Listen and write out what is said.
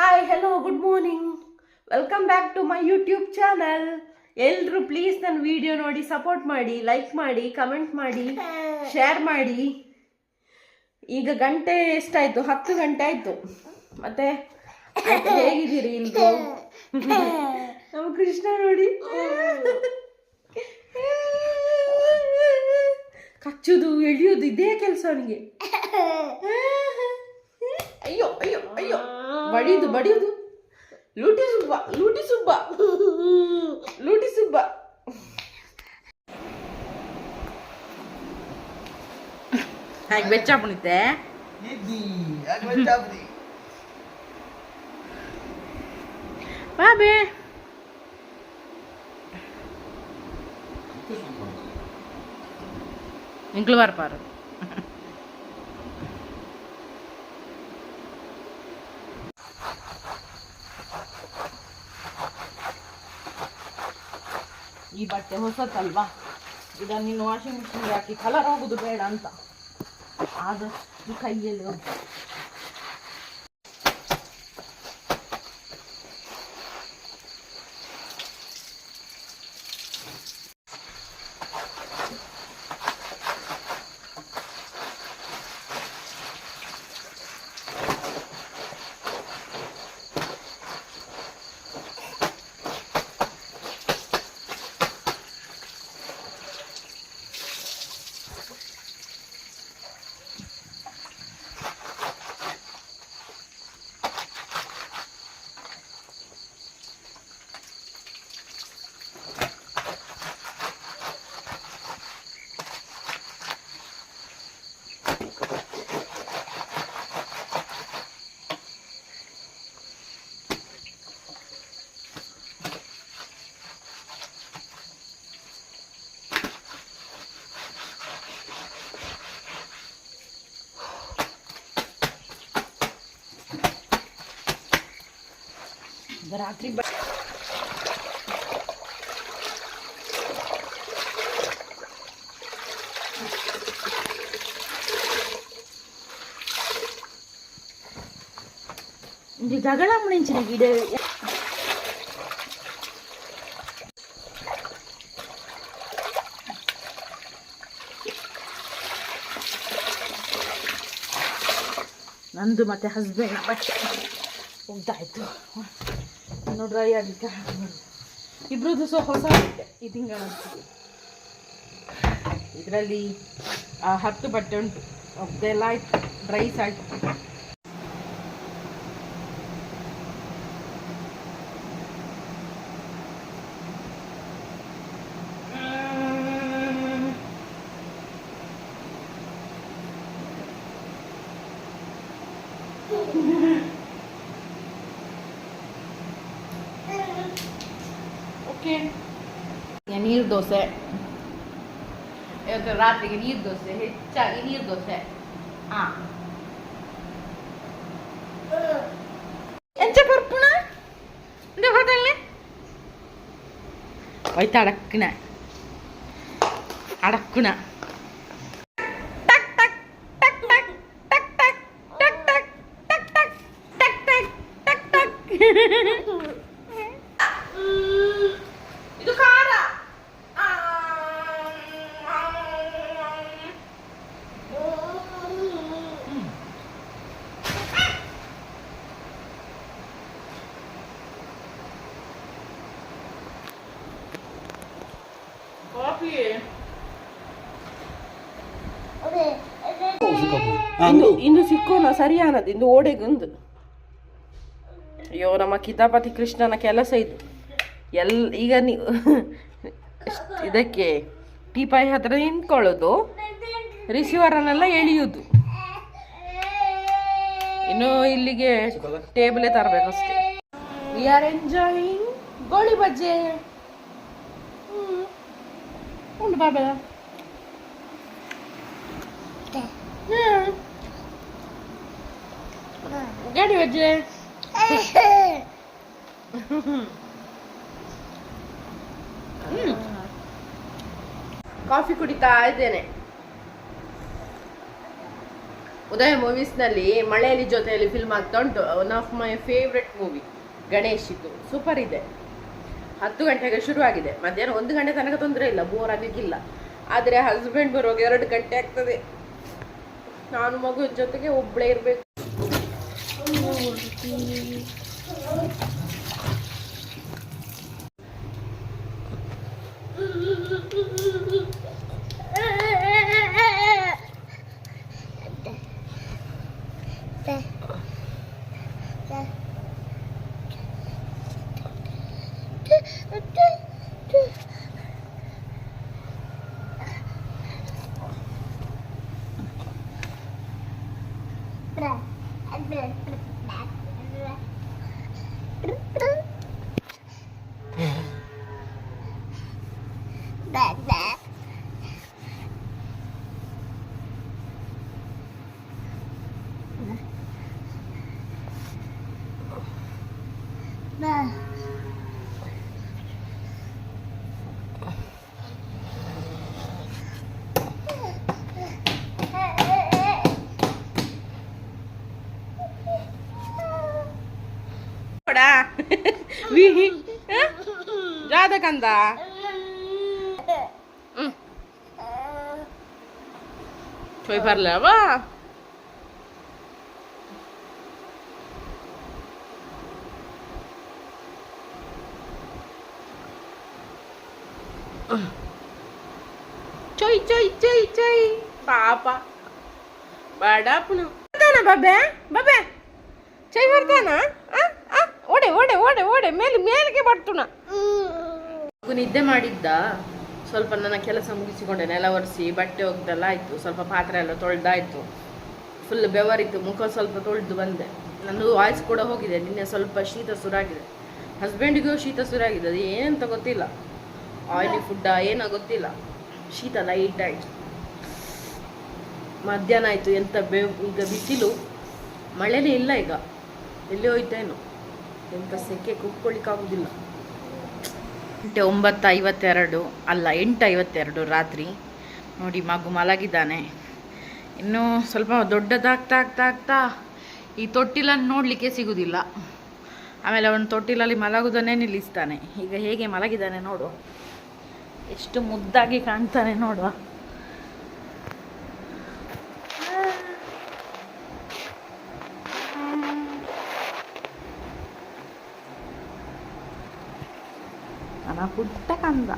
Hi hello good morning welcome back to my YouTube channel ಎಲ್ಲರೂ please ನನ್ನ video ನೋಡಿ support ಮಾಡಿ like ಮಾಡಿ ಕಮೆಂಟ್ ಮಾಡಿ ಶೇರ್ ಮಾಡಿ. ಈಗ ಗಂಟೆ ಎಷ್ಟಾಯಿತು? ಹತ್ತು ಗಂಟೆ ಆಯಿತು. ಮತ್ತೆ ಹೇಗಿದ್ದೀರಿ ಇಲ್ಲಿ ನಮ್ಮ ಕೃಷ್ಣ ನೋಡಿ. ಕಚ್ಚುದು ಎಳಿಯೋದು ಇದೇ ಕೆಲಸ ಅವನಿಗೆ. ಅಯ್ಯೋ ಅಯ್ಯೋ ಅಯ್ಯೋ. ಬಡಿದು ಬಡಿದು ಲೂಟಿ ಸುಬ್ಬ ಲೂಟಿ ಸುಬ್ಬ ಲೂಟಿ ಸುಬ್ಬ ಹಾಗೆ ಬೆಚ್ಚ ಕುಣಿತೆ ಬಾಬೆ இங்கிலவார் பாரு ಈ ಬಟ್ಟೆ ಹೊಸತಲ್ವಾ? ಇದನ್ನು ನೀನು ವಾಷಿಂಗ್ ಮಿಷಿನ್ಗೆ ಹಾಕಿ ಕಲರ್ ಹೋಗುದು ಬೇಡ ಅಂತ. ಆದಷ್ಟು ಕೈಯಲ್ಲಿ Juga gak langsung nih. Nanti mata harus. Udah itu. ಇನ್ನು ಡ್ರೈ ಆಗಲಿಕ್ಕೆ ಹಾಕ್ಬೋದು ಇಬ್ರದ್ದು ಸೊ ಹೊಸ ಈ ತಿಂಗಳಂತೂ ಇದರಲ್ಲಿ ಹತ್ತು ಬಟ್ಟೆ ಉಂಟು. ಅದೆಲ್ಲ ಆಯ್ತು ಡ್ರೈಸ್ ಆಯ್ತು ಓಕೆ ನೀರು ದೋಸೆ ಇವತ್ತು ರಾತ್ರಿಗೆ ನೀರು ದೋಸೆ ಹೆಚ್ಚಾಗಿ ನೀರು ದೋಸೆ ಹಾಂ ಎಂಚ ಪರ್ಪುಣ ಹೋಟೆಲ್ನೇ ಹೋಯ್ತು ಅಡಕ್ಕಣ ಅಡಕ್ಕಣ ಇಂದು ಇಂದು ಸರಿ ಸರಿಯಾನದು. ಇಂದು ಓಡೆಗುಂದು. ಅಯ್ಯೋ, ನಮ್ಮ ಕಿತಾಪತಿ ಕೃಷ್ಣನ ಕೆಲಸ ಇದು. ಎಲ್ ಈಗ ನೀವು ಇದಕ್ಕೆ ಟೀಪಾಯಿ ಹತ್ರ ನಿಂತ್ಕೊಳ್ಳೋದು. ರಿಸೀವರನ್ನೆಲ್ಲ ಎಳೆಯೋದು. ಇನ್ನು ಇಲ್ಲಿಗೆ ಟೇಬಲೇ ತರಬೇಕಷ್ಟೇ. We are enjoying goli bajje. ಉಂಟು ಬಾಬೆ. ಹ್ಮ್. ಬಜ್ಜೆ ಹ್ಮ್. ಕಾಫಿ ಕುಡಿತಾ ಇದ್ದೇನೆ. ಉದಯ ಮೂವೀಸ್ನಲ್ಲಿ ಮಳೆಯಲ್ಲಿ ಜೊತೆಯಲ್ಲಿ ಫಿಲ್ಮ್ ಆಗ್ತಾ ಉಂಟು one of my favourite movie Ganesh ಇದು. ಸೂಪರ್ ಇದೆ. ಹತ್ತು ಗಂಟೆಗೆ ಶುರುವಾಗಿದೆ. ಮಧ್ಯಾಹ್ನ ಒಂದು ಗಂಟೆ ತನಕ ತೊಂದರೆ ಇಲ್ಲ ಬೋರ್ ಆಗಲಿಕ್ಕಿಲ್ಲ. ಆದರೆ ಹಸ್ಬೆಂಡ್ ಬರುವಾಗ ಎರಡು ಗಂಟೆ ಆಗ್ತದೆ. ನಾನು ಮಗು ಜೊತೆಗೆ ಒಬ್ಬಳೇ ಇರಬೇಕು. Yeah. đạp రాధకందా. పోయి పర్లేవా? పాప. బాబే? బాబే. చెయ్యి పడతానా ಓಡೆ ಓಡೆ ಓಡೆ, ಮೇಲೆ, ಮೇಲಿಗೆ ಬರ್ತುಣ ನಿದ್ದೆ ಮಾಡಿದ್ದ, ಸ್ವಲ್ಪ ನನ್ನ ಕೆಲಸ ಮುಗಿಸಿಕೊಂಡೆ, ನೆಲ ಒರೆಸಿ, ಬಟ್ಟೆ ಒಗ್ದೆಲ್ಲ ಆಯಿತು, ಸ್ವಲ್ಪ ಪಾತ್ರೆ ಎಲ್ಲ ತೊಳೆದಾಯ್ತು. ಫುಲ್ ಬೆವರಿತ್ತು, ಮುಖ ಸ್ವಲ್ಪ ತೊಳೆದು ಬಂದೆ. ನನ್ನದು ವಾಯ್ಸ್ ಕೂಡ ಹೋಗಿದೆ, ನಿನ್ನೆ ಸ್ವಲ್ಪ ಶೀತ ಸುರಾಗಿದೆ. ಹಸ್ಬೆಂಡಿಗೂ ಶೀತ ಸುರಾಗಿದೆ ಅದು ಏನಂತ ಗೊತ್ತಿಲ್ಲ. ಆಯಿಲಿ ಫುಡ್ಡಾ ಏನೋ ಗೊತ್ತಿಲ್ಲ. ಶೀತ ಲೈಟ್ ಆಯಿತು. ಮಧ್ಯಾಹ್ನ ಆಯಿತು ಎಂಥ ಬೇ, ಈಗ ಬಿಸಿಲು. ಮಳೆನೇ ಇಲ್ಲ ಈಗ. ಎಲ್ಲಿ ಹೋಯ್ತೇನೋ. ಎಂತ ಸೆಕೆ ಕುತ್ಕೊಳ್ಳಿಕ್ಕಾಗೋದಿಲ್ಲ ಗಂಟೆ ಒಂಬತ್ತು ಐವತ್ತೆರಡು ಅಲ್ಲ ಎಂಟು ಐವತ್ತೆರಡು ರಾತ್ರಿ. ನೋಡಿ ಮಗು ಮಲಗಿದ್ದಾನೆ. ಇನ್ನೂ ಸ್ವಲ್ಪ ದೊಡ್ಡದಾಗ್ತಾ ಆಗ್ತಾ ಆಗ್ತಾ ಈ ತೊಟ್ಟಿಲನ್ನು ನೋಡಲಿಕ್ಕೆ ಸಿಗುವುದಿಲ್ಲ ಆಮೇಲೆ ಅವನು ತೊಟ್ಟಿಲಲ್ಲಿ ಮಲಗುದನ್ನೇ ನಿಲ್ಲಿಸ್ತಾನೆ. ಈಗ ಹೇಗೆ ಮಲಗಿದ್ದಾನೆ ನೋಡು. ಎಷ್ಟು ಮುದ್ದಾಗಿ ಕಾಣ್ತಾನೆ ನೋಡುವ. ആ പുട്ട കന്ത